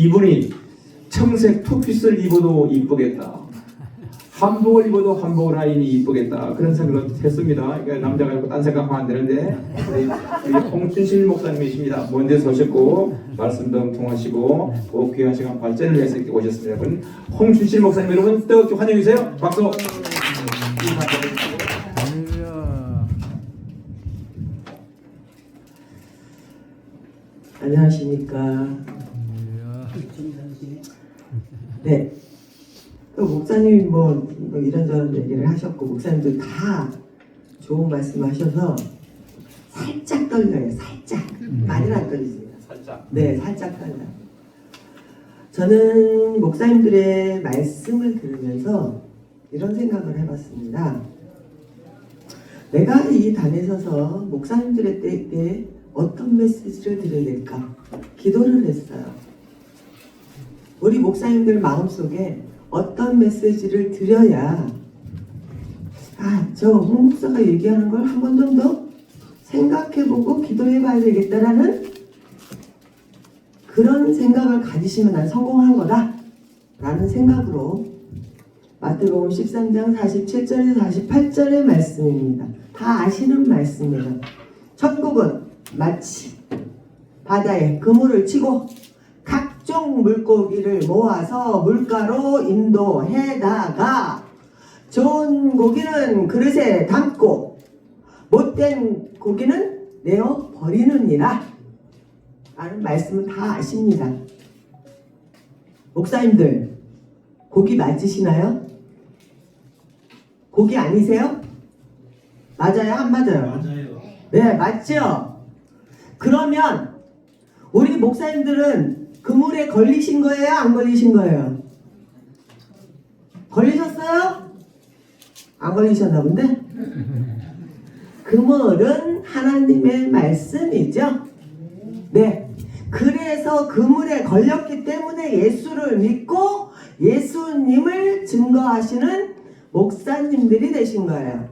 이분이 청색 투피스를 입어도 이쁘겠다. 한복을 입어도 한복 라인이 이쁘겠다. 그런 생각을 했습니다. 그러니까 남자가 있고 딴 생각하면 안 되는데 홍춘실 목사님이십니다. 먼 데서 오셨고 말씀도 통하시고 또 귀한 시간 발전을 위해서 이렇게 오셨습니다. 그럼 홍춘실 목사님 여러분 뜨겁게 환영해 주세요. 박수. 안녕하십니까. 네. 또 목사님이 뭐, 뭐 이런저런 얘기를 하셨고, 목사님들 다 좋은 말씀 하셔서 살짝 떨려요, 살짝. 많이는 안 떨리습니다. 살짝. 네, 살짝 떨려요. 저는 목사님들의 말씀을 들으면서 이런 생각을 해봤습니다. 내가 이 단에 서서 목사님들의 때에 어떤 메시지를 드려야 될까? 기도를 했어요. 우리 목사님들 마음속에 어떤 메시지를 드려야 아, 저 홍 목사가 얘기하는 걸 한 번 좀 더 생각해보고 기도해봐야 되겠다라는 그런 생각을 가지시면 난 성공한 거다 라는 생각으로 마태복음 13장 47절에서 48절의 말씀입니다. 다 아시는 말씀이에요. 천국은 마치 바다에 그물을 치고 각종 물고기를 모아서 물가로 인도해다가 좋은 고기는 그릇에 담고 못된 고기는 내어 버리느니라 라는 말씀은 다 아십니다. 목사님들 고기 맞으시나요? 고기 아니세요? 맞아요? 안 맞아요? 맞아요. 네, 맞죠? 그러면 우리 목사님들은 그물에 걸리신 거예요? 안 걸리신 거예요? 걸리셨어요? 안 걸리셨나 본데? 그물은 하나님의 말씀이죠. 네. 그래서 그물에 걸렸기 때문에 예수를 믿고 예수님을 증거하시는 목사님들이 되신 거예요.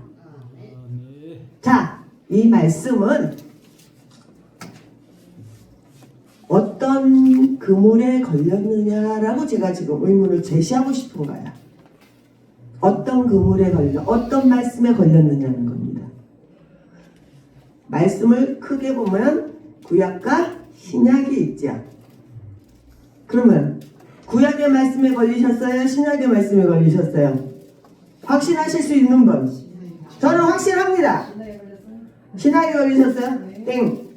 자, 이 말씀은 어떤 그물에 걸렸느냐라고 제가 지금 의문을 제시하고 싶은 거예요. 어떤 그물에 걸려, 어떤 말씀에 걸렸느냐는 겁니다. 말씀을 크게 보면 구약과 신약이 있죠. 그러면 구약의 말씀에 걸리셨어요? 신약의 말씀에 걸리셨어요? 확신하실 수 있는 분? 저는 확신합니다. 신약에 걸리셨어요? 땡.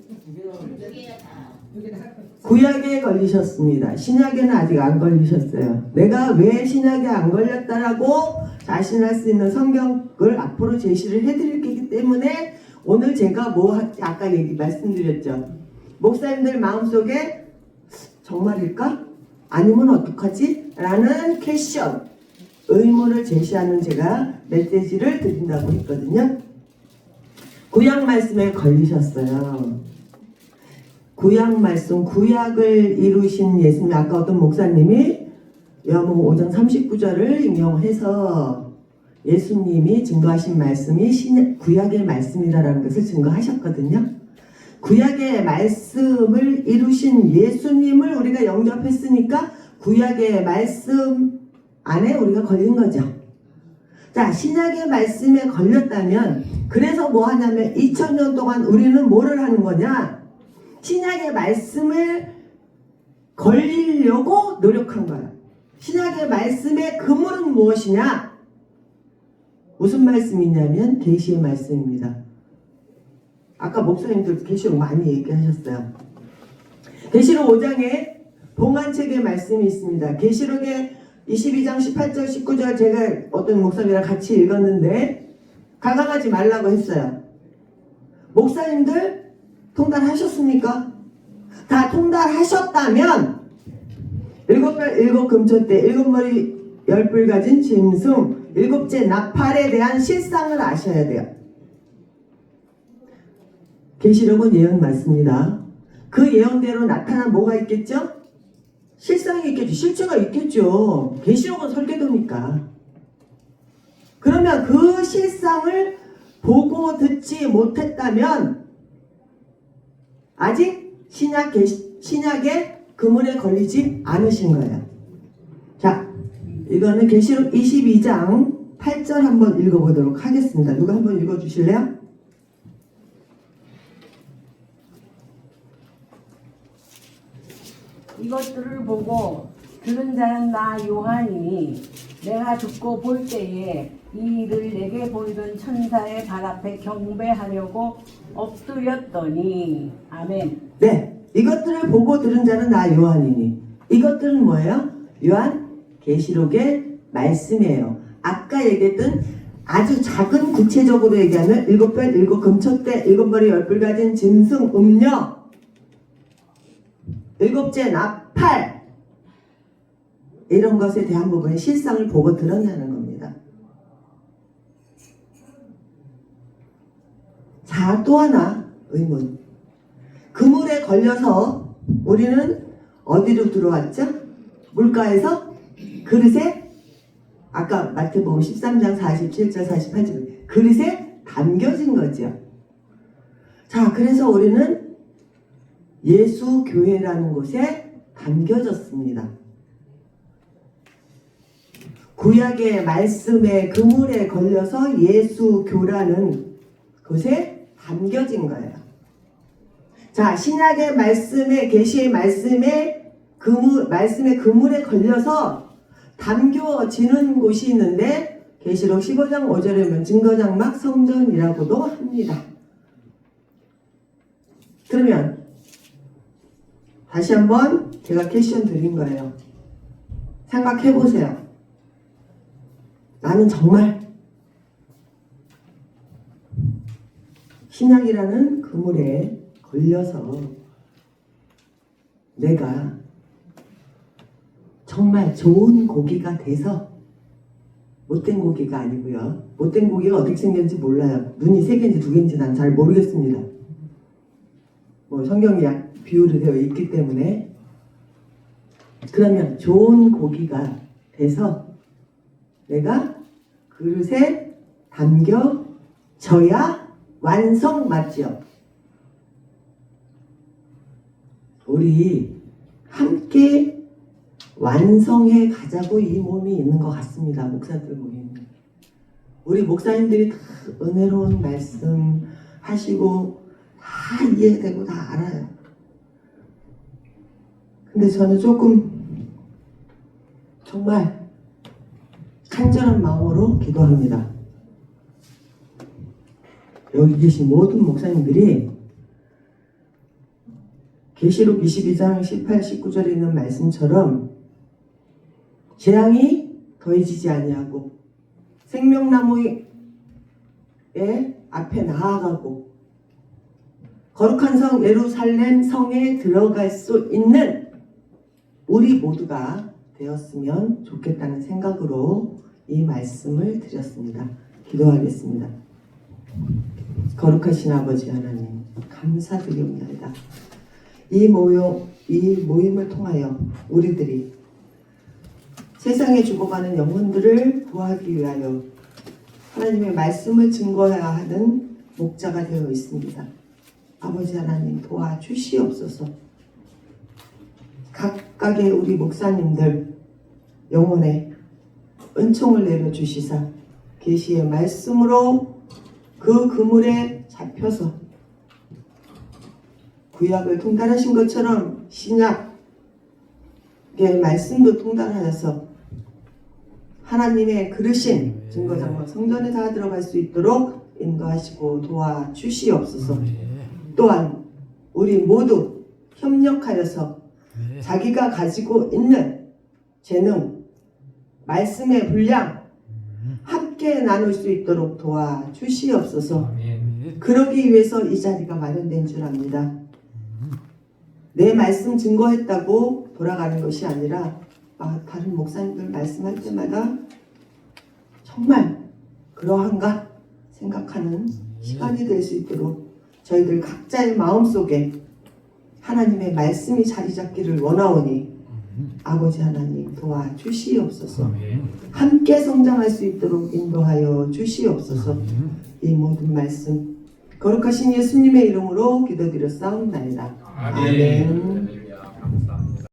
구약에 걸리셨습니다. 신약에는 아직 안 걸리셨어요. 내가 왜 신약에 안 걸렸다라고 자신할 수 있는 성경을 앞으로 제시를 해드릴 거기 때문에 오늘 제가 뭐 하- 아까 얘기 말씀드렸죠. 목사님들 마음속에 정말일까? 아니면 어떡하지? 라는 퀘션, 의문을 제시하는 제가 메시지를 드린다고 했거든요. 구약 말씀에 걸리셨어요. 구약 말씀, 구약을 이루신 예수님, 아까 어떤 목사님이 요한복음 5장 39절을 인용해서 예수님이 증거하신 말씀이 신, 구약의 말씀이다라는 것을 증거하셨거든요. 구약의 말씀을 이루신 예수님을 우리가 영접했으니까 구약의 말씀 안에 우리가 걸린 거죠. 자, 신약의 말씀에 걸렸다면 그래서 뭐 하냐면 2000년 동안 우리는 뭐를 하는 거냐? 신약의 말씀을 걸리려고 노력한 거야. 신약의 말씀의 그물은 무엇이냐? 무슨 말씀이냐면 계시의 말씀입니다. 아까 목사님들 계시록 많이 얘기하셨어요. 계시록 5장에 봉안책의 말씀이 있습니다. 계시록의 22장 18절 19절 제가 어떤 목사님이랑 같이 읽었는데 가강하지 말라고 했어요. 목사님들 통달하셨습니까? 다 통달하셨다면 일곱 별 일곱 금초 때 일곱 머리 열 불 가진 짐승 일곱째 나팔에 대한 실상을 아셔야 돼요. 계시록은 예언 맞습니다. 그 예언대로 나타난 뭐가 있겠죠? 실상이 있겠죠. 실체가 있겠죠. 계시록은 설계도니까. 그러면 그 실상을 보고 듣지 못했다면 아직 신약 신약의 그물에 걸리지 않으신 거예요. 자, 이거는 계시록 22장 8절 한번 읽어보도록 하겠습니다. 누가 한번 읽어주실래요? 이것들을 보고 들은 자는 나 요한이니 내가 듣고 볼 때에 이 일을 내게 보이던 천사의 발 앞에 경배하려고 엎드렸더니 아멘 네, 이것들을 보고 들은 자는 나 요한이니 이것들은 뭐예요? 요한 계시록의 말씀이에요. 아까 얘기했던 아주 작은 구체적으로 얘기하면 일곱 별, 일곱 금초대, 일곱 머리 열불 가진 짐승, 음녀, 일곱째 나팔 이런 것에 대한 부분의 실상을 보고 들었냐는 겁니다. 자, 또 하나 의문. 그물에 걸려서 우리는 어디로 들어왔죠? 물가에서 그릇에 아까 마태복음 13장 47절 48절 그릇에 담겨진 거죠. 자, 그래서 우리는 예수 교회라는 곳에 담겨졌습니다. 구약의 말씀에 그물에 걸려서 예수 교라는 곳에 담겨진 거예요. 자, 신약의 말씀에 계시의 말씀에 그물 말씀의 그물에 걸려서 담겨지는 곳이 있는데 계시록 15장 5절에 보면 증거장막 성전이라고도 합니다. 그러면 다시 한번 제가 퀘션 드린 거예요. 생각해 보세요. 나는 정말 신약이라는 그물에 걸려서 내가 정말 좋은 고기가 돼서 못된 고기가 아니고요. 못된 고기가 어떻게 생겼는지 몰라요. 눈이 세 개인지 두 개인지 난 잘 모르겠습니다. 뭐 성경이 약 비유로 되어 있기 때문에 그러면 좋은 고기가 돼서 내가 그릇에 담겨 져야 완성 맞죠? 우리 함께 완성해 가자고 이 몸이 있는 것 같습니다. 목사들 모임. 우리 목사님들이 다 은혜로운 말씀 하시고 다 이해되고 다 알아요. 근데 저는 조금 정말 간절한 마음으로 기도합니다. 여기 계신 모든 목사님들이 계시록 22장 18, 19절에 있는 말씀처럼 재앙이 더해지지 아니하고 생명나무의 앞에 나아가고 거룩한 성 예루살렘 성에 들어갈 수 있는 우리 모두가 되었으면 좋겠다는 생각으로 이 말씀을 드렸습니다. 기도하겠습니다. 거룩하신 아버지 하나님 감사드립니다. 이 모임 이 모임을 통하여 우리들이 세상에 죽어가는 영혼들을 구하기 위하여 하나님의 말씀을 증거해야 하는 목자가 되어 있습니다. 아버지 하나님 도와주시옵소서. 각각의 우리 목사님들 영혼에 은총을 내려 주시사 계시의 말씀으로 그 그물에 잡혀서 구약을 통달하신 것처럼 신약의 말씀도 통달하여서 하나님의 그르신 증거장막 성전에 다 들어갈 수 있도록 인도하시고 도와주시옵소서. 또한 우리 모두 협력하여서 자기가 가지고 있는 재능, 말씀의 분량 함께 나눌 수 있도록 도와주시옵소서. 그러기 위해서 이 자리가 마련된 줄 압니다. 내 말씀 증거했다고 돌아가는 것이 아니라 아, 다른 목사님들 말씀할 때마다 정말 그러한가 생각하는 시간이 될 수 있도록 저희들 각자의 마음속에 하나님의 말씀이 자리 잡기를 원하오니 아버지 하나님 도와주시옵소서. 함께 성장할 수 있도록 인도하여 주시옵소서. 이 모든 말씀 거룩하신 예수님의 이름으로 기도드렸사옵나이다. 아멘. 아멘.